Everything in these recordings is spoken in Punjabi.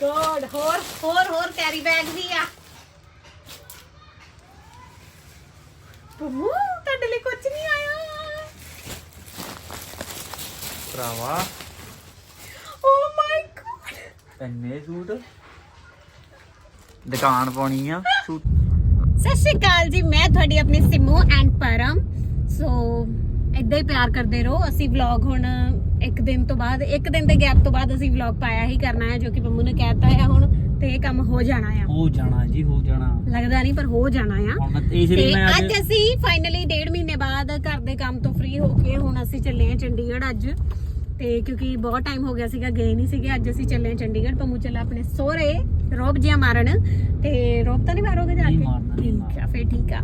ਗੋਡ ਹੋਰ ਹੋਰ ਹੋਰ ਕੈਰੀ ਬੈਗ ਵੀ ਆ ਪੰਮੂ ਤੁਹਾਡੇ ਲਈ ਕੁਝ ਨਹੀਂ ਆਇਆ ਭਰਾਵਾ ਓ ਮਾਈ ਗੋਡ ਇੰਨੇ ਸੂਟ ਦੁਕਾਨ ਪਾਉਣੀ ਆ ਸੂਟ ਸਤਿ ਸ਼੍ਰੀ ਅਕਾਲ ਜੀ ਮੈਂ ਤੁਹਾਡੀ ਆਪਣੀ ਸਿਮੂ ਐਂਡ ਪਰਮ ਸੋ ਇਦਾਂ ਹੀ ਪਿਆਰ ਕਰਦੇ ਰਹੋ। ਅਸੀਂ ਵਲੌਗ ਹੁਣ ਇੱਕ ਦਿਨ ਤੋਂ ਬਾਅਦ ਇੱਕ ਦਿਨ ਦੇ ਗੈਪ ਤੋਂ ਬਾਅਦ ਅਸੀਂ ਵਲੌਗ ਪਾਇਆ ਹੀ ਕਰਨਾ ਹੈ ਜੋ ਕਿ ਪੰਮੂ ਨੇ ਕਹਿਤਾ ਹੈ ਹੁਣ ਤੇ ਇਹ ਕੰਮ ਹੋ ਜਾਣਾ ਆ। ਹੋ ਜਾਣਾ ਜੀ ਹੋ ਜਾਣਾ। ਲੱਗਦਾ ਨਹੀਂ ਪਰ ਹੋ ਜਾਣਾ ਆ। ਹੁਣ ਇਸ ਤੇ ਲਈ ਮੈਂ ਅੱਜ ਅਸੀਂ ਫਾਈਨਲੀ ਡੇਢ ਮਹੀਨੇ ਬਾਅਦ ਘਰ ਦੇ ਕੰਮ ਤੋਂ ਫ੍ਰੀ ਹੋ ਕੇ ਹੁਣ ਅਸੀਂ ਚੱਲੇ ਹਾਂ ਚੰਡੀਗੜ੍ਹ ਅੱਜ। ਤੇ ਕਿਉਂਕਿ ਬਹੁਤ ਟਾਈਮ ਹੋ ਗਿਆ ਸੀਗਾ ਗਏ ਨਹੀਂ ਸੀਗੇ। ਅੱਜ ਅਸੀਂ ਚੱਲੇ ਹਾਂ ਚੰਡੀਗੜ੍ਹ। ਪੰਮੂ ਚੱਲਾ ਆਪਣੇ ਸੋਹਰੇ। ਰੋਬ ਜਿਆ ਮਾਰਨ ਤੇ ਰੋਬ ਤਾਂ ਨਹੀਂ ਮਾਰੋਗੇ ਜਾ ਕੇ? ਠੀਕ ਆ ਫੇਰ ਠੀਕ ਆ।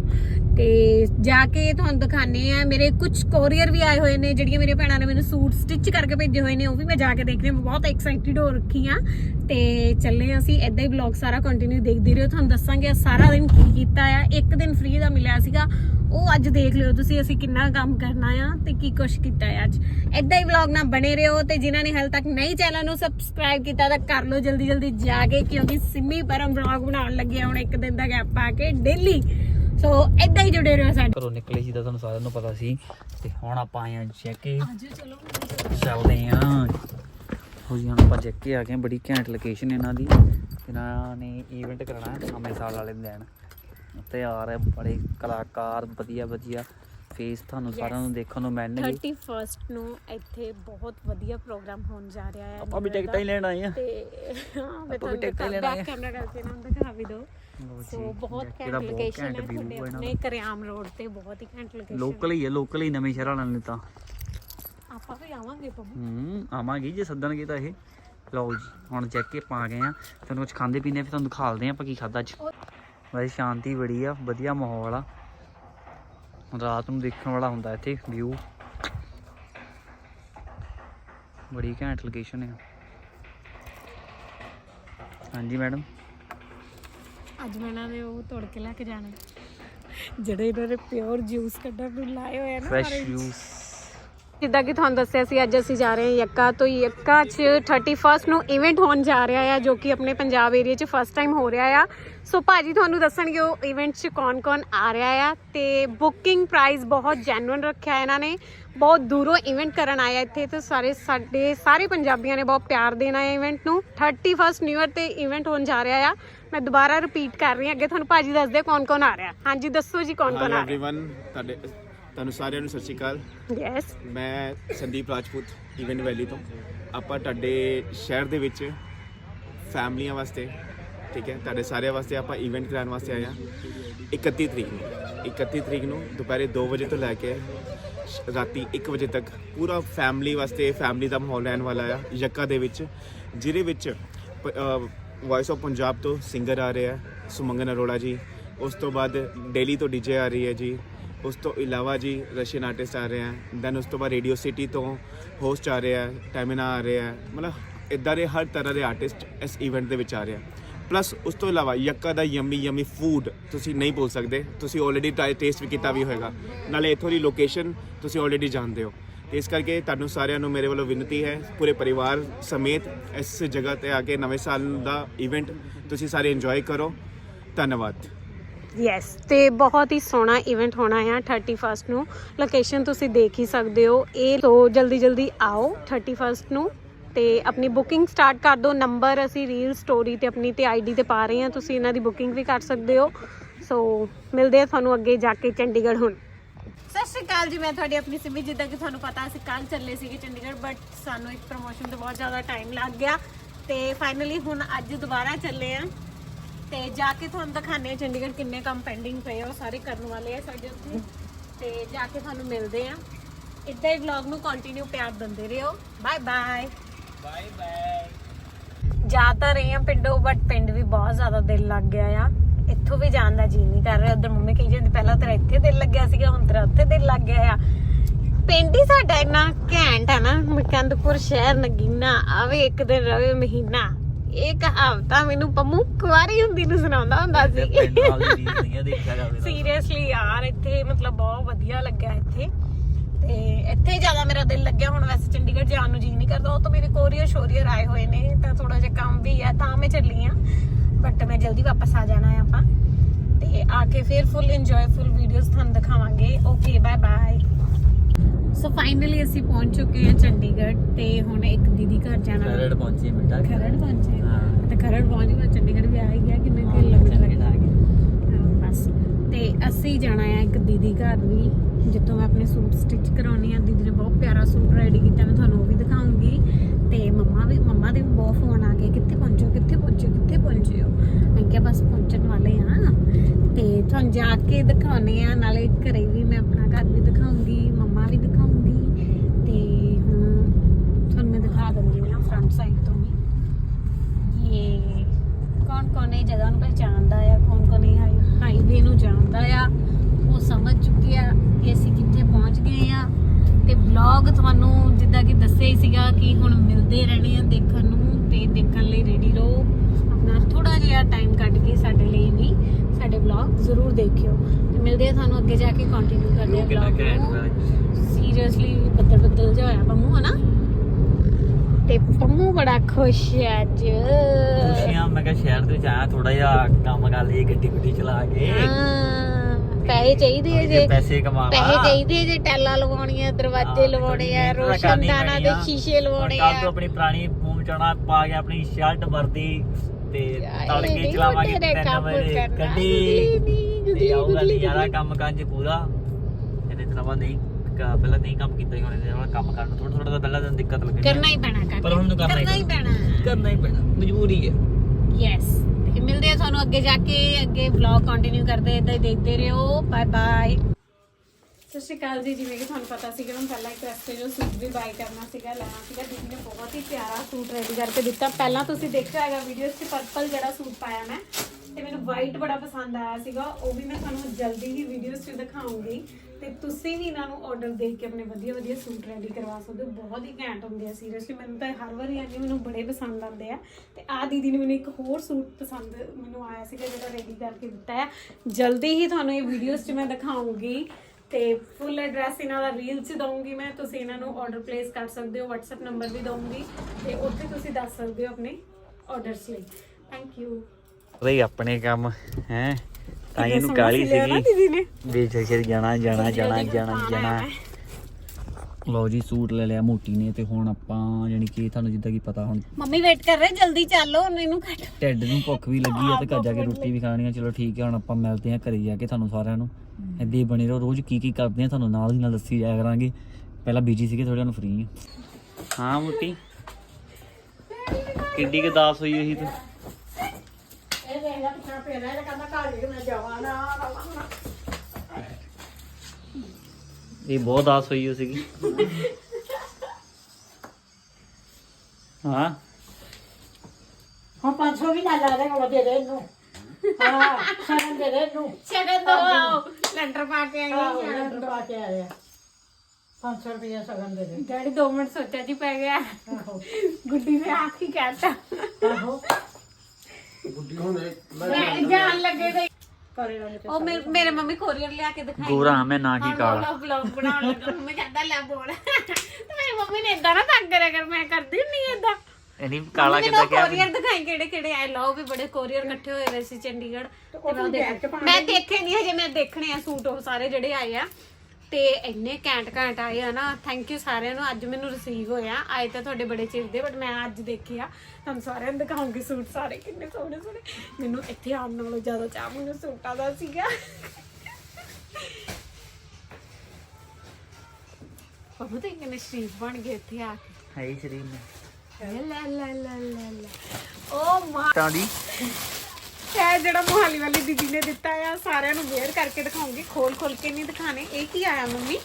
ਤੇ ਜਾ ਕੇ ਤੁਹਾਨੂੰ ਦਿਖਾਣੇ ਆ ਮੇਰੇ ਕੁਝ ਕੋਰੀਅਰ ਵੀ ਆਏ ਹੋਏ ਨੇ ਜਿਹੜੀਆਂ ਮੇਰੀਆਂ ਭੈਣਾਂ ਨੇ ਮੈਨੂੰ ਸੂਟ ਸਟਿਚ ਕਰਕੇ ਭੇਜੇ ਹੋਏ ਨੇ ਉਹ ਵੀ ਮੈਂ ਜਾ ਕੇ ਦੇਖ ਰਹੀ ਹਾਂ। ਮੈਂ ਬਹੁਤ ਐਕਸਾਈਟਿਡ ਹੋ ਰੱਖੀ ਆ ਤੇ ਚੱਲੇ ਅਸੀਂ ਇਦਾਂ ਹੀ ਵਲੌਗ ਸਾਰਾ ਕੰਟੀਨਿਊ ਦੇਖਦੇ ਰਹੋ। ਤੁਹਾਨੂੰ ਦੱਸਾਂਗੇ ਸਾਰਾ ਦਿਨ ਕੀ ਕੀਤਾ ਆ। ਇੱਕ ਦਿਨ ਫ੍ਰੀ ਦਾ ਮਿਲਿਆ ਸੀਗਾ। ਉਹ ਅੱਜ ਦੇਖ ਲਿਓ ਤੁਸੀਂ ਅਸੀਂ ਕਿੰਨਾ ਕੰਮ ਕਰਨਾ ਆ ਤੇ ਕੀ ਕੁਛ ਕੀਤਾ ਹੈ ਅੱਜ। ਇਦਾਂ ਹੀ ਵਲੌਗ ਨਾਲ ਬਣੇ ਰਹੋ ਤੇ ਜਿਨ੍ਹਾਂ ਨੇ ਹਾਲੇ ਤੱਕ ਨਹੀਂ ਚੈਨਲ ਨੂੰ ਸਬਸਕ੍ਰਾਈਬ ਕੀਤਾ ਤਾਂ ਕਰ ਲਓ ਜਲਦੀ ਜਲਦੀ ਜਾ ਕੇ ਕਿਉਂਕਿ ਸਿੰਮੀ ਪਰਮ ਵਲੌਗ ਬਣਾਉਣ ਲੱਗੇ ਹੁਣ ਇੱਕ ਦਿਨ ਦਾ ਗੈਪ ਪਾ ਕੇ ਡੇਲੀ ਸੋ ਇਦਾਂ ਹੀ ਜੁੜੇ ਰਹੋ ਸਾਡੇ। ਘਰੋਂ ਨਿਕਲੇ ਸੀ ਤਾਂ ਤੁਹਾਨੂੰ ਸਾਰਿਆਂ ਨੂੰ ਪਤਾ ਸੀ ਤੇ ਹੁਣ ਆਪਾਂ ਆਏ ਆ ਚੈੱਕੇ ਅੱਜ ਚਲੋ। ਚੱਲਦੇ ਆ ਹੋ ਜੀ ਹੁਣ ਆਪਾਂ ਚੈੱਕੇ ਆ ਗਏ ਬੜੀ ਘੈਂਟ ਲੋਕੇਸ਼ਨ ਇਹਨਾਂ ਦੀ। ਇਹਨਾਂ ਨੇ ਇਵੈਂਟ ਕਰਨਾ ਹੈ ਸਾਲ ਵਾਲੇ ਦਿਨ ਤੇ ਆ ਰਹੇ ਬੜੇ ਕਲਾਕਾਰ ਵਧੀਆ ਵਧੀਆ। ਫੇਸ ਤੁਹਾਨੂੰ ਸਾਰਿਆਂ ਨੂੰ ਦੇਖਣ ਨੂੰ ਮਿਲਣਗੇ। 31st ਨੂੰ ਇੱਥੇ ਬਹੁਤ ਵਧੀਆ ਪ੍ਰੋਗਰਾਮ ਹੋਣ ਜਾ ਰਿਹਾ ਹੈ ਆਪਾਂ ਵੀ ਟਿਕਟਾਂ ਹੀ ਲੈਣ ਆਏ ਆ ਤੇ ਹਾਂ ਆਪਾਂ ਵੀ ਟਿਕਟਾਂ ਹੀ ਲੈਣ ਆਏ ਬੈਕ ਆ। ਕੈਮਰਾ ਕਰਕੇ ਨਾ ਦਿਖਾ ਵੀ ਦੋ ਲਓ ਸੋ ਜੀ, ਬਹੁਤ ਜੈਕੀ ਘੈਂਟ ਦਾ ਬਹੁਤ ਲੋਕੇਸ਼ਨ ਘੈਂਟ ਹੈ view ਤੁਹਾਡੇ ਹੈ ਇਹਨਾਂ ਆਪਣੇ ਕਰਿਆਮ ਰੋਡ ਤੇ ਬਹੁਤ ਹੀ ਘੈਂਟ ਲੋਕੇਸ਼ਨ ਲੋਕਲ ਹੀ ਹੈ ਲੋਕਲ ਹੀ ਨਵੇਂ ਸ਼ਹਿਰ ਵਾਲਿਆਂ ਨੇ ਤਾਂ। ਆਪਾਂ ਵੀ ਆਵਾਂਗੇ ਪੰਮੂ ਹੂੰ ਆਵਾਂਗੇ ਜੇ ਸੱਦਣਗੇ ਤਾਂ ਇਹ। ਲਓ ਜੀ ਹੁਣ ਚੈੱਕ ਕੇ ਪਾ ਗਏ ਆ ਤੁਹਾਨੂੰ ਕੁਝ ਖਾਂਦੇ ਪੀਂਦੇ ਫਿਰ ਤੁਹਾਨੂੰ ਦਿਖਾਲਦੇ ਆ ਆਪਾਂ ਕੀ ਖਾਦਾ ਅੱਜ। ਵੈਸੇ ਸ਼ਾਂਤੀ ਬੜੀ ਆ ਵਧੀਆ ਮਾਹੌਲ ਆ। ਰਾਤ ਨੂੰ ਦੇਖਣ ਵਾਲਾ ਹੁੰਦਾ ਇੱਥੇ ਵਿਊ ਬੜੀ ਘੈਂਟ ਲੋਕੇਸ਼ਨ ਆ। ਹਾਂਜੀ ਮੈਡਮ ਅੱਜ ਮੈਂ ਇਹਨਾਂ ਦੇ ਉਹ ਤੋੜ ਕੇ ਲੈ ਕੇ ਜਾਣਾ। ਜਿਹੜੇ ਇਹਨਾਂ ਨੇ ਪਿਓਰ ਜੂਸ ਕੱਢਣ ਨੂੰ ਲਾਏ ਹੋਏ ਆ ਨਾ ਫਰੈਸ਼ ਸਾਰੇ। ਜੂਸ ਜਿੱਦਾਂ ਕਿ ਤੁਹਾਨੂੰ ਦੱਸਿਆ ਸੀ, ਅੱਜ ਅਸੀਂ ਜਾ ਰਹੇ ਹਾਂ ਯੱਕਾ ਤੋਂ। ਯੱਕਾ 'ਚ 31 ਨੂੰ ਇਵੈਂਟ ਹੋਣ ਜਾ ਰਿਹਾ ਆ, ਜੋ ਕਿ ਆਪਣੇ ਪੰਜਾਬ ਏਰੀਆ 'ਚ ਫਸਟ ਟਾਈਮ ਹੋ ਰਿਹਾ ਆ। ਸੋ ਭਾਜੀ, ਤੁਹਾਨੂੰ ਦੱਸਣਗੇ ਉਹ ਇਵੈਂਟ 'ਚ ਕੌਣ-ਕੌਣ ਆ ਰਿਹਾ ਆ ਤੇ ਬੁਕਿੰਗ ਪ੍ਰਾਈਸ ਬਹੁਤ ਜੈਨੂਇਨ ਰੱਖਿਆ ਇਹਨਾਂ ਨੇ। ਬਹੁਤ ਦੂਰੋਂ ਇਵੈਂਟ ਕਰਨ ਆਇਆ ਇੱਥੇ ਤੇ ਸਾਰੇ ਸਾਡੇ, ਸਾਰੇ ਪੰਜਾਬੀਆਂ ਨੇ ਬਹੁਤ ਪਿਆਰ ਦੇਣਾ ਹੈ ਇਵੈਂਟ ਨੂੰ। 31 ਨਿਊ ਇਅਰ ਤੇ ਇਵੈਂਟ ਹੋਣ ਜਾ ਰਿਹਾ ਆ। ਮੈਂ ਦੁਬਾਰਾ ਰਿਪੀਟ ਕਰ ਰਹੀ ਹਾਂ, ਅੱਗੇ ਤੁਹਾਨੂੰ ਭਾਜੀ ਦੱਸਦੇ ਕੌਣ-ਕੌਣ ਆ ਰਿਹਾ। ਹਾਂਜੀ, ਦੱਸੋ ਜੀ ਕੌਣ-ਕੌਣ ਆ ਰਿਹਾ। ਐਵਰੀਵਨ ਤੁਹਾਡੇ ਤੁਹਾਨੂੰ ਸਾਰਿਆਂ ਨੂੰ ਸਤਿ ਸ਼੍ਰੀ ਅਕਾਲ। ਯੈਸ ਮੈਂ ਸੰਦੀਪ ਰਾਜਪੂਤ ਇਵੈਂਟ ਵੈਲੀ ਤੋਂ। ਆਪਾਂ ਤੁਹਾਡੇ ਸ਼ਹਿਰ ਦੇ ਵਿੱਚ ਫੈਮਲੀਆਂ ਵਾਸਤੇ ਠੀਕ ਹੈ ਤੁਹਾਡੇ ਸਾਰਿਆਂ ਵਾਸਤੇ ਆਪਾਂ ਇਵੈਂਟ ਕਰਾਉਣ ਵਾਸਤੇ ਆਏ ਹਾਂ। 31 ਤਰੀਕ ਨੂੰ 31 ਤਰੀਕ ਨੂੰ ਦੁਪਹਿਰੇ 2 ਵਜੇ ਤੋਂ ਲੈ ਕੇ ਰਾਤੀ 1 ਵਜੇ ਤੱਕ ਪੂਰਾ ਫੈਮਲੀ ਵਾਸਤੇ ਫੈਮਲੀ ਦਾ ਮਾਹੌਲ ਰਹਿਣ ਵਾਲਾ ਆ ਯੱਕਾ ਦੇ ਵਿੱਚ ਜਿਹਦੇ ਵਿੱਚ ਵੌਇਸ ਆਫ ਪੰਜਾਬ ਤੋਂ ਸਿੰਗਰ ਆ ਰਿਹਾ ਸੁਮੰਗਨ ਅਰੋੜਾ ਜੀ। ਉਸ ਤੋਂ ਬਾਅਦ ਦਿੱਲੀ ਤੋਂ ਡੀਜੇ ਆ ਰਹੀ ਹੈ ਜੀ। ਉਸ ਤੋਂ ਇਲਾਵਾ ਜੀ ਰਸ਼ੀਅਨ ਆਰਟਿਸਟ ਆ ਰਹੇ ਹੈ ਦੈਨ ਉਸ ਤੋਂ ਬਾਅਦ ਰੇਡੀਓ ਸਿਟੀ ਤੋਂ ਹੋਸਟ ਆ ਰਿਹਾ ਹੈ ਟੈਮਿਨਾ ਆ ਰਿਹਾ ਹੈ ਮਤਲਬ ਇਦਾਂ ਦੇ ਹਰ ਤਰ੍ਹਾਂ ਦੇ ਆਰਟਿਸਟ ਇਸ ਇਵੈਂਟ ਦੇ ਵਿੱਚ ਆ ਰਹੇ ਆ। ਪਲੱਸ ਉਸ ਤੋਂ ਇਲਾਵਾ ਯੱਕਾ ਦਾ ਯਮੀ ਯਮੀ ਫੂਡ ਤੁਸੀਂ ਨਹੀਂ ਭੁੱਲ ਸਕਦੇ, ਤੁਸੀਂ ਆਲਰੇਡੀ ਟੇਸਟ ਵੀ ਕੀਤਾ ਵੀ ਹੋਏਗਾ। ਨਾਲੇ ਇੱਥੋਂ ਦੀ ਲੋਕੇਸ਼ਨ ਤੁਸੀਂ ਆਲਰੇਡੀ ਜਾਣਦੇ ਹੋ। ਤੇ ਇਸ ਕਰਕੇ ਤੁਹਾਨੂੰ ਸਾਰਿਆਂ ਨੂੰ ਮੇਰੇ ਵੱਲੋਂ ਵਿਨਤੀ ਹੈ, ਪੂਰੇ ਪਰਿਵਾਰ ਸਮੇਤ ਇਸ ਜਗ੍ਹਾ ਤੇ ਆ ਕੇ ਨਵੇਂ ਸਾਲ ਦਾ ਇਵੈਂਟ ਤੁਸੀਂ ਸਾਰੇ ਇੰਜੋਏ ਕਰੋ। ਧੰਨਵਾਦ। ਯੈਸ ਤੇ ਬਹੁਤ ਹੀ ਸੋਹਣਾ ਇਵੈਂਟ ਹੋਣਾ ਆ 31st ਨੂੰ। ਲੋਕੇਸ਼ਨ ਤੁਸੀਂ ਦੇਖ ਹੀ ਸਕਦੇ ਹੋ। ਇਹ ਤੋਂ ਜਲਦੀ ਜਲਦੀ ਆਓ 31st ਨੂੰ ਤੇ ਆਪਣੀ ਬੁਕਿੰਗ ਸਟਾਰਟ ਕਰ ਦਿਓ। ਨੰਬਰ ਅਸੀਂ ਰੀਲ ਸਟੋਰੀ ਤੇ ਆਪਣੀ ਤੇ ਆਈਡੀ ਤੇ ਪਾ ਰਹੇ ਹਾਂ। ਤੁਸੀਂ ਇਹਨਾਂ ਦੀ ਬੁਕਿੰਗ ਵੀ ਕਰ ਸਕਦੇ ਹੋ। ਸੋ ਮਿਲਦੇ ਆ ਤੁਹਾਨੂੰ ਅੱਗੇ ਜਾ ਕੇ ਚੰਡੀਗੜ੍ਹ ਹੁਣ। ਸਤਿ ਸ਼੍ਰੀ ਅਕਾਲ ਜੀ, ਮੈਂ ਤੁਹਾਡੀ ਆਪਣੀ ਸਿਮੀ, ਜਿੱਦਾਂ ਕਿ ਤੁਹਾਨੂੰ ਪਤਾ ਅਸੀਂ ਕੱਲ ਚੱਲੇ ਸੀਗੇ ਚੰਡੀਗੜ੍ਹ ਬਟ ਸਾਨੂੰ ਇੱਕ ਪ੍ਰੋਮੋਸ਼ਨ ਤੇ ਬਹੁਤ ਜ਼ਿਆਦਾ ਟਾਈਮ ਲੱਗ ਗਿਆ। ਤੇ ਫਾਈਨਲੀ ਹੁਣ ਅੱਜ ਦੁਬਾਰਾ ਚੱਲੇ ਆ ਤੇ ਜਾ ਕੇ ਤੁਹਾਨੂੰ ਦਿਖਾਣੇ ਆ ਚੰਡੀਗੜ੍ਹ ਕਿੰਨੇ ਕੰਮ ਪੈਂਡਿੰਗ ਪਏ ਆ ਉਹ ਸਾਰੇ ਕਰਨ ਵਾਲੇ ਆ ਸਾਡੇ ਉੱਥੇ। ਤੇ ਜਾ ਕੇ ਤੁਹਾਨੂੰ ਮਿਲਦੇ ਆ ਇਦਾਂ ਹੀ ਵਲੌਗ ਨੂੰ ਕੰਟੀਨਿਊ ਪਿਆਰ ਦਿੰਦੇ ਰਹੋ। ਬਾਏ ਬਾਏ ਬਾਏ ਬਾਏ ਜਾ ਤਾਂ ਰਹੇ ਆ ਪਿੰਡੋਂ ਬਟ ਪਿੰਡ ਵੀ ਬਹੁਤ ਜ਼ਿਆਦਾ ਦਿਲ ਲੱਗ ਗਿਆ ਆ। ਇੱਥੋਂ ਵੀ ਜਾਣ ਦਾ ਜੀ ਨਹੀਂ ਕਰ ਰਿਹਾ। ਉਧਰ ਮੰਮੀ ਕਹੀ ਜਾਂਦੀ ਪਹਿਲਾਂ ਤੇਰਾ ਇੱਥੇ ਦਿਲ ਲੱਗਿਆ ਸੀਗਾ ਹੁਣ ਤੇਰਾ ਉੱਥੇ ਦਿਲ ਲੱਗ ਗਿਆ ਆ। ਪਿੰਡ ਹੀ ਸਾਡਾ ਇੰਨਾ ਘੈਂਟ ਹੈ ਨਾ ਮਕੰਦਪੁਰ ਸ਼ਹਿਰ ਨਗੀਨਾ ਆਵੇ ਇੱਕ ਦਿਨ ਰਵੇ ਮਹੀਨਾ। ਇਹ ਕਹਾਵਤਾਂ ਮੈਨੂੰ ਪੰਮੂ ਕੁਆਰੀ ਹੁੰਦੀ ਨੂੰ ਸੁਣਾਉਂਦਾ ਹੁੰਦਾ ਸੀ। ਪਿੰਡ ਨਾਲ ਦੀ ਰੀਸ ਨਹੀਂ ਆ ਦੇਖਿਆ ਜਾਵੇ ਤਾਂ। ਸੀਰੀਅਸਲੀ ਯਾਰ ਇੱਥੇ ਮਤਲਬ ਬਹੁਤ ਵਧੀਆ ਲੱਗਿਆ ਇੱਥੇ। ਤੇ ਇੱਥੇ ਜ਼ਿਆਦਾ ਮੇਰਾ ਦਿਲ ਲੱਗਿਆ ਹੁਣ ਵੈਸੇ ਚੰਡੀਗੜ੍ਹ ਜਾਣ ਨੂੰ ਜੀ ਨਹੀਂ ਕਰਦਾ। ਉਹ ਤਾਂ ਮੇਰੇ ਕੋਰੀਅਰ ਸ਼ੋਰੀਅਰ ਆਏ ਹੋਏ ਨੇ ਤਾਂ ਥੋੜਾ ਜਿਹਾ ਕੰਮ ਵੀ ਹੈ ਤਾਂ ਮੈਂ ਚੱਲੀ ਆ। ਬਟ ਮੈਂ ਜਲਦੀ ਵਾਪਸ ਆ ਜਾਣਾ ਹੈ ਆਪਾਂ। ਤੇ ਆ ਕੇ ਫਿਰ ਫੁੱਲ ਇੰਜੋਏ ਫੁੱਲ ਵੀਡੀਓਜ਼ ਤੁਹਾਨੂੰ ਦਿਖਾਵਾਂਗੇ। Okay bye bye so finally ਅਸੀਂ ਪਹੁੰਚ ਚੁੱਕੇ ਹਾਂ ਚੰਡੀਗੜ੍ਹ ਤੇ ਹੁਣ ਇੱਕ ਦੀਦੀ ਘਰ ਜਾਣਾ। ਖਰੜ ਪਹੁੰਚੀ ਬੇਟਾ ਖਰੜ ਪਹੁੰਚੇ। ਹਾਂ। ਤੇ ਖਰੜ ਪਹੁੰਚ ਗਏ ਚੰਡੀਗੜ੍ਹ ਵੀ ਆ ਹੀ ਗਿਆ ਕਿੰਨੇ ਹਾਂ, ਕਿਲੋਮੀਟਰ ਚੰਡੀਗੜ੍ਹ ਆ ਗਏ। ਹਾਂ, ਬਸ। ਤੇ ਅਸੀਂ ਜਾਣਾ ਆ ਇੱਕ ਦੀਦੀ ਘਰ ਵੀ ਜਿੱਥੋਂ ਮੈਂ ਆਪਣੇ ਸੂਟ ਸਟਿਚ ਕਰਾਉਣੀ ਆ। ਦੀਦੀ ਨੇ ਬਹੁਤ ਪਿਆਰਾ ਸੂਟ ਰੈਡੀ ਕੀਤਾ ਮੈਂ ਤੁਹਾਨੂੰ ਉਹ ਵੀ ਦਿਖਾਉਂਗੀ। ਤੇ ਮੰਮਾ ਵੀ ਮੰਮਾ ਦੇ ਬਹੁਤ ਫੋਨ ਆ ਗਏ ਕਿੱਥੇ ਪਹੁੰਚੋ ਕਿੱਥੇ ਪਹੁੰਚੋ ਕਿੱਥੇ ਪਹੁੰਚੇ ਹੋ ਮੈਂ ਕਿਹਾ ਬਸ ਪਹੁੰਚਣ ਵਾਲੇ ਆ। ਤੇ ਤੁਹਾਨੂੰ ਜਾ ਕੇ ਦਿਖਾਉਣੇ ਆ ਨਾਲੇ ਘਰੇ ਵੀ ਮੈਂ ਆਪਣਾ ਘਰ ਵੀ ਦਿਖਾਉਂਗੀ ਮੰਮਾ ਵੀ ਦਿਖਾਉਂਗੀ ਤੇ ਹੁਣ ਤੁਹਾਨੂੰ ਮੈਂ ਦਿਖਾ ਦਿੰਦੀ ਆ ਫਰੰਟ ਸਾਈਡ ਤੋਂ ਵੀ ਇਹ ਕੌਣ ਕੌਣ ਜਗ੍ਹਾ ਨੂੰ ਪਹਿਚਾਣਦਾ ਆ ਕੌਣ ਕੌਣ ਹਾਈਵੇ ਨੂੰ ਜਾਣਦਾ ਆ ਉਹ ਸਮਝ ਚੁੱਕੇ ਆ ਕਿ ਅਸੀਂ ਕਿੱਥੇ ਪਹੁੰਚ ਗਏ ਆ। ਤੇ ਵਲੌਗ ਤੁਹਾਨੂੰ ਜਿੱਦਾਂ ਕਿ ਦੱਸਿਆ ਹੀ ਸੀਗਾ ਕਿ ਹੁਣ ਮਿਲਦੇ ਰਹਿਣੇ ਆ ਦੇਖਣ ਨੂੰ ਤੇ ਦੇਖਣ ਲਈ ਰੈਡੀ ਰਹੋ। ਆਪਣਾ ਥੋੜਾ ਜਿਹਾ ਟਾਈਮ ਕੱਢ ਕੇ ਸਾਡੇ ਲਈ ਵੀ ਸਾਡੇ ਵਲੌਗ ਜ਼ਰੂਰ ਦੇਖਿਓ। ਤੇ ਮਿਲਦੇ ਆ ਤੁਹਾਨੂੰ ਅੱਗੇ ਜਾ ਕੇ ਕੰਟੀਨਿਊ ਕਰਦੇ ਆ ਘੈਂਟ ਨੂੰ। ਸੀਰੀਅਸਲੀ ਬੱਦਲ ਬੱਦਲ ਜਿਹਾ ਹੋਇਆ ਪੰਮੂ ਤੇ ਪੰਮੂ ਬੜਾ ਖੁਸ਼ ਹੈ ਅੱਜ। ਖੁਸ਼ੀਆਂ ਮੈਂ ਕਿਹਾ ਸ਼ਹਿਰ ਦੇ ਵਿੱਚ ਆਇਆ ਥੋੜਾ ਜਿਹਾ ਕੰਮ ਕਰ ਲਈ ਗੱਡੀ ਗੁੱਡੀ ਚਲਾ ਕੇ। ਹਾਂ, ਪੈਸੇ ਚਾਹੀਦੇ ਆ ਜੇ ਪੈਸੇ ਕਮਾਵਾ ਪੈਸੇ ਚਾਹੀਦੇ ਆ ਜੇ ਟੈਲਾਂ ਲਵਾਉਣੀਆਂ ਦਰਵਾਜ਼ੇ ਲਵਾਉਣੇ ਆ ਰੋਸ਼ਨਦਾਨਾਂ ਦੇ ਸ਼ੀਸ਼ੇ ਲਵਾਉਣੇ ਕੱਲ ਤੋਂ ਆ ਆਪਣੀ ਪੁਰਾਣੀ ਫੂਮ ਚਣਾ ਪਾ ਕੇ ਆਪਣੀ ਸ਼ਰਟ ਵਰਦੀ ਤੇ ਯਾਰ, ਤੜ ਇਹ ਕੇ ਨਹੀਂ ਚਲਾਵਾਂਗੇ ਤਿੰਨ ਵਜੇ। ਗੱਡੀ ਤੇ ਆਊਗਾ ਕੰਮ ਕਾਂਜ ਪੂਰਾ। ਇਹਨੇ ਦਿਨਾਂ ਬਾਅਦ ਨਹੀਂ। ਕ- ਪਹਿਲਾਂ ਨਹੀਂ ਕੰਮ ਕੀਤਾ ਸੀ ਹੁਣ ਇਹਦੇ ਨਾਲ ਕੰਮ ਕਰਨ ਥੋੜਾ ਥੋੜਾ ਤਾਂ ਪਹਿਲਾਂ ਤਾਂ ਦਿੱਕਤ ਲੱਗਣੀ ਕਰਨਾ ਹੀ ਪੈਣਾ ਕਾਕੇ ਪਰ ਹੁਣ ਕਰਨਾ ਹੀ ਕਰਨਾ ਹੀ ਪੈਣਾ। ਕਰਨਾ ਹੀ ਪੈਣਾ ਮਜਬੂਰੀ ਹੈ। ਯੈਸ ਤੇ ਮਿਲਦੇ ਆ ਤੁਹਾਨੂੰ ਅੱਗੇ ਜਾ ਕੇ ਅੱਗੇ ਵਲੌਗ ਕੰਟੀਨਿਊ ਕਰਦੇ ਇਦਾਂ ਹੀ ਦੇਖਦੇ ਰਹੋ। ਬਾਏ ਬਾਏ ਸਤਿ ਸ਼੍ਰੀ ਅਕਾਲ ਜੀ ਜਿਵੇਂ ਕਿ ਤੁਹਾਨੂੰ ਪਤਾ ਸੀ ਕਿ ਮੈਂ ਪਹਿਲਾਂ ਇੱਕ ਰਸਤੇ ਜੋ ਸੂਟ ਵੀ ਬਾਈ ਕਰਨਾ ਸੀਗਾ ਲੈਣਾ ਸੀਗਾ ਦੀਦੀ ਨੇ ਬਹੁਤ ਹੀ ਪਿਆਰਾ ਸੂਟ ਰੈਡੀ ਕਰਕੇ ਦਿੱਤਾ। ਪਹਿਲਾਂ ਤੁਸੀਂ ਦੇਖਿਆ ਹੈਗਾ ਵੀਡੀਓ 'ਚ ਪਰਪਲ ਜਿਹੜਾ ਸੂਟ ਪਾਇਆ ਮੈਂ ਤੇ ਮੈਨੂੰ ਵਾਈਟ ਬੜਾ ਪਸੰਦ ਆਇਆ ਸੀਗਾ। ਉਹ ਵੀ ਮੈਂ ਤੁਹਾਨੂੰ ਜਲਦੀ ਹੀ ਵੀਡੀਓਜ਼ 'ਚ ਦਿਖਾਉਂਗੀ। ਤੇ ਤੁਸੀਂ ਵੀ ਇਹਨਾਂ ਨੂੰ ਆਰਡਰ ਦੇ ਕੇ ਆਪਣੇ ਵਧੀਆ ਵਧੀਆ ਸੂਟ ਰੈਡੀ ਕਰਵਾ ਸਕਦੇ ਹੋ। ਬਹੁਤ ਹੀ ਘੈਂਟ ਹੁੰਦੇ ਆ ਸੀਰੀਅਸਲੀ ਮੈਨੂੰ ਤਾਂ ਹਰ ਵਾਰੀ ਆਉਂਦੇ ਮੈਨੂੰ ਬੜੇ ਪਸੰਦ ਆਉਂਦੇ ਆ। ਤੇ ਆ ਦੀਦੀ ਨੇ ਮੈਨੂੰ ਇੱਕ ਹੋਰ ਸੂਟ ਪਸੰਦ ਮੈਨੂੰ ਆਇਆ ਸੀਗਾ ਜਿਹੜਾ ਰੈਡੀ ਕਰਕੇ ਦਿੱਤਾ ਹੈ ਜਲਦੀ ਹੀ ਤੁਹਾਨੂੰ ਇਹ ਵੀਡੀਓਜ਼ 'ਚ ਮੈਂ ਦਿਖਾਉਂਗੀ ਤੇ ਫੁੱਲ ਐਡਰੈਸ ਇਹਨਾਂ ਦਾ ਰੀਲ 'ਚ ਦਊਂਗੀ ਮੈਂ, ਤੁਸੀਂ ਇਹਨਾਂ ਨੂੰ ਆਰਡਰ ਪਲੇਸ ਕਰ ਸਕਦੇ ਹੋ, WhatsApp ਨੰਬਰ ਵੀ ਦਊਂਗੀ ਤੇ ਉੱਥੇ ਤੁਸੀਂ ਦੱਸ ਸਕਦੇ ਹੋ ਆਪਣੇ ਆਰਡਰਸ ਲਈ। ਥੈਂਕ ਯੂ ਰਹੀ ਆਪਣੇ ਕੰਮ, ਹੈ? ਤਾਂ ਹੀ ਇਹਨੂੰ ਕਾਲੀ ਸੀਗੀ। ਵੀ ਜੇ ਜਾਣਾ ਜਾਣਾ ਜਾਣਾ ਜਾਣਾ ਜਾਣਾ। ਲਓ ਜੀ ਸੂਟ ਲੈ ਲਿਆ ਮੋਟੀ ਨੇ ਤੇ ਹੁਣ ਆਪਾਂ ਯਾਨੀ ਕਿ ਤੁਹਾਨੂੰ ਜਿੱਦਾਂ ਕਿ ਪਤਾ ਹੁਣ ਮੰਮੀ ਵੇਟ ਕਰ ਰਹੇ ਜਲਦੀ ਚੱਲੋ ਇਹਨੂੰ ਕੱਟ ਢਿੱਡ ਨੂੰ ਭੁੱਖ ਵੀ ਲੱਗੀ ਆ ਤੇ ਘਰ ਜਾ ਕੇ ਰੋਟੀ ਵੀ ਖਾਣੀ ਆ। ਚਲੋ ਠੀਕ ਹੈ ਹੁਣ ਆਪਾਂ ਮਿਲਦੇ ਆ ਘਰੇ ਜਾ ਕੇ ਤੁਹਾਨੂੰ ਸਾਰਿਆਂ ਨੂੰ। ਹੀ ਬਣੇ ਰਹੋ ਰੋਜ਼ ਕੀ ਕੀ ਕਰਦੇ ਆ ਤੁਹਾਨੂੰ ਨਾਲ ਦੀ ਨਾਲ ਦੱਸੀ ਜਾਇਆ ਕਰਾਂਗੇ। ਪਹਿਲਾਂ ਬੀਜੀ ਸੀਗੇ ਥੋੜਾ ਨੂੰ ਫ੍ਰੀ ਆ। ਹਾਂ ਮੋਟੀ। ਕਿੱਡੀ ਕਿ ਦਾਸ ਹੋਈ ਉਹੀ ਤੂੰ? ਦੇਖ ਲੈ ਪਿੱਛਾ ਫੇਰ ਇਹ ਕਹਿੰਦਾ ਘਰ ਮੈਂ ਜਾਵਾਂ ਨਾ। ਇਹ ਬਹੁਤ ਦਾਸ ਹੋਈ ਹੋ ਸੀਗੀ। ਹਾਂ। ਹੁਣ 500 ਵੀ ਨਾ ਲਾ ਦੇ ਕੋਲ ਦੇ ਦੇ ਇਹਨੂੰ। ਹਾਂ ਸ਼ਰਨ ਦੇ ਦੇ ਇਹਨੂੰ। ਸ਼ਗਨ ਦੋ ਆਓ ਲੈਂਟਰ ਪਾ ਕੇ ਆਈ ਹਾਂ ਲੈਂਟਰ ਪਾ ਕੇ ਆਇਆ 500 ਰੁਪਏ ਸ਼ਗਨ ਦੇ ਦੇ। ਡੈਡੀ 2 ਮਿੰਟ ਸੋਚਿਆ ਜੀ ਪੈ ਗਿਆ। ਆਹੋ। ਗੁੱਡੀ ਨੇ ਆਖੀ ਕਹਿਤਾ। ਆਹੋ। ਮੈਂ ਜਾਣ ਲੱਗੇ ਤੇ ਕਰੇ ਵਾਲੇ ਉਹ ਮੇਰੇ ਮੇਰੇ ਮੰਮੀ ਕੋਰੀਅਰ ਲਿਆ ਕੇ ਦਿਖਾਈ। ਗੋਰਾ ਮੈਂ ਨਾ ਕੀ ਕਾਲਾ। ਵਲੌਗ ਬਣਾਉਣ ਲੱਗਾ। ਮੰਮੀ ਕਹਿੰਦਾ ਲੈ ਬੋਲ। ਤੇ ਮੇਰੀ ਮੰਮੀ ਨੇ ਇਦਾਂ ਨਾ ਤੰਗ ਕਰਿਆ ਕਰ। ਮੈਂ ਕਰਦੀ ਨਹੀਂ ਇਦਾਂ ਇਹ ਨਹੀਂ ਕਾਲਾ ਕਿੱਦਾਂ ਕਿਹਾ ਮੈਨੂੰ? ਕੋਰੀਅਰ ਦਿਖਾਈ ਕਿਹੜੇ ਕਿਹੜੇ ਆਏ। ਲਓ ਵੀ ਬੜੇ ਕੋਰੀਅਰ ਇਕੱਠੇ ਹੋਏ ਹੋਏ ਸੀ ਚੰਡੀਗੜ੍ਹ। ਤੇ ਮੈਂ ਦੇਖ- ਮੈਂ ਦੇਖੇ ਨਹੀਂ ਹਜੇ ਮੈਂ ਦੇਖਣੇ ਆ ਸੂਟ ਉਹ ਸਾਰੇ ਜਿਹੜੇ ਆਏ ਆ। ਤੇ ਇੰਨੇ ਘੈਂਟ ਘੈਂਟ ਆਏ ਆ ਨਾ ਥੈਂਕ ਯੂ ਸਾਰਿਆਂ ਨੂੰ ਅੱਜ ਮੈਨੂੰ ਰਿਸੀਵ ਹੋਇਆ। ਆਏ ਤਾਂ ਤੁਹਾਡੇ ਬੜੇ ਚਿਰ ਦੇ ਬਟ ਮੈਂ ਅੱਜ ਦੇਖਿਆ। ਤੁਹਾਨੂੰ ਸਾਰਿਆਂ ਨੂੰ ਦਿਖਾਉਂਗੀ ਸੂਟ ਸਾਰੇ ਕਿੰਨੇ ਸੋਹਣੇ ਸੋਹਣੇ। ਮੈਨੂੰ ਇੱਥੇ ਆਉਣ ਨਾਲੋਂ ਜ਼ਿਆਦਾ ਚਾਹ ਮੈਨੂੰ ਸੂਟਾਂ ਦਾ ਸੀਗਾ। ਬਹੁਤ ਹੀ ਕਿੰਨੇ ਸ਼ਰੀਫ ਬਣ ਗਏ ਇੱਥੇ ਆ ਕੇ। ਹੈ ਹੀ ਸ਼ਰੀਰ ਨੇ। ਲਾ ਲਾ ਲਾ ਲਾ ਲਾ। ਓ ਮਾ। ਤਾਂ ਦੀ। ਇਹ ਜਿਹੜਾ ਮੁਹਾਲੀ ਵਾਲੀ ਦੀਦੀ ਨੇ ਦਿੱਤਾ ਆ ਸਾਰਿਆਂ ਨੂੰ ਵੇਅਰ ਕਰਕੇ ਦਿਖਾਉਂਗੀ। ਖੋਲ ਖੋਲ ਕੇ ਨਹੀਂ ਦਿਖਾਣੇ ਇਹ ਕੀ ਆਇਆ ਮੰਮੀ?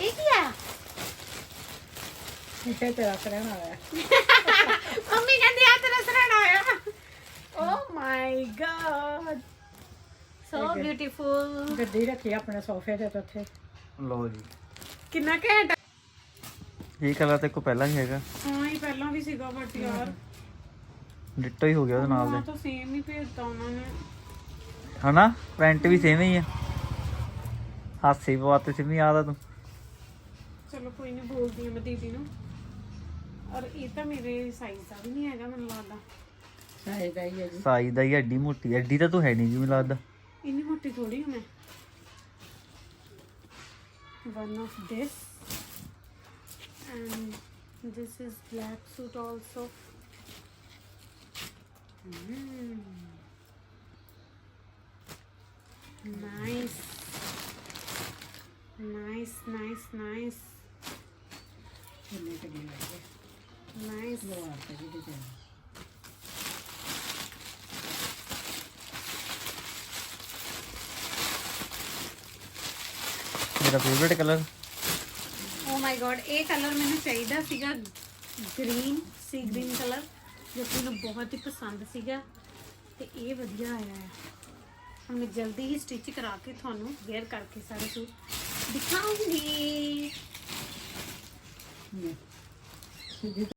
ਇਹ ਕੀ ਆ? ਇੱਥੇ ਤੇਰਾ ਕਰਣ ਆਇਆ ਮੰਮੀ ਕਹਿੰਦੀ ਆ ਤੇਰਾ ਸਰਾਣਾ ਆਇਆ ਓ ਮਾਈ ਗॉड ਸੋ ਬਿਊਟੀਫੁਲ ਗੱਡੀ ਰੱਖੀ ਆਪਣੇ ਸੋਫੇ ਤੇ ਤੇ ਉੱਥੇ। ਲਓ ਜੀ। ਕਿੰਨਾ ਘੈਂਟ ਆ। ਇਹ ਕਲਰ ਤੇ ਕੋ ਪਹਿਲਾਂ ਹੀ ਹੈਗਾ। ਹਾਂ ਹੀ ਪਹਿਲਾਂ ਵੀ ਸੀਗਾ ਬਟ ਯਾਰ। ਡਿੱਟੋ ਹੀ ਹੋ ਗਿਆ ਉਹਦੇ ਨਾਲ ਹਾਂ ਦੇ ਤਾਂ ਸੇਮ ਹੀ ਭੇਜਤਾ ਉਹਨਾਂ ਨੇ। ਹਨਾ? ਪ੍ਰਿੰਟ ਵੀ ਸੇਮ ਹੀ ਆ। ਹਾਸੀ ਪਵਾਤੇ ਸਿਮੀ ਆਦਾ ਤੂੰ। ਚਲੋ ਕੋਈ ਨਹੀਂ ਬੋਲਦੀ ਹਾਂ ਮੈਂ ਦੀਦੀ ਨੂੰ। ਔਰ ਇਹ ਤਾਂ ਮੇਰੇ ਸਾਈਜ਼ ਦਾ ਵੀ ਨਹੀਂ ਹੈਗਾ ਮੈਨੂੰ ਲੱਗਦਾ। ਚਾਹੀਦਾ ਹੀ ਹੈ ਜੀ। ਸਾਈਜ਼ ਦਾ ਹੀ ਐਡੀ ਮੋਟੀ। ਐਡੀ ਤਾਂ ਤੂੰ ਹੈ ਨਹੀਂ ਜੀ ਮੈਨੂੰ ਲੱਗਦਾ। ਇੰਨੀ ਮੋਟੀ ਥੋੜੀ ਹਾਂ ਮੈਂ। One of this and this is black suit also mm. nice nice nice nice ਮੇਰਾ favourite colour oh my God ਇਹ ਕਲਰ ਮੈਨੂੰ ਚਾਹੀਦਾ ਸੀਗਾ ਗ੍ਰੀਨ ਸੀ ਗ੍ਰੀਨ ਕਲਰ ਜੋ ਕਿ ਮੈਨੂੰ ਬਹੁਤ ਹੀ ਪਸੰਦ ਸੀਗਾ ਤੇ ਇਹ ਵਧੀਆ ਆਇਆ ਹੈ। ਹੁਣ ਮੈਂ ਜਲਦੀ ਹੀ ਸਟਿਚ ਕਰਾ ਕੇ ਤੁਹਾਨੂੰ ਵੇਅਰ ਕਰਕੇ ਸਾਰੇ ਸੂਟ ਦਿਖਾਉਂਗੀ। ਨੇ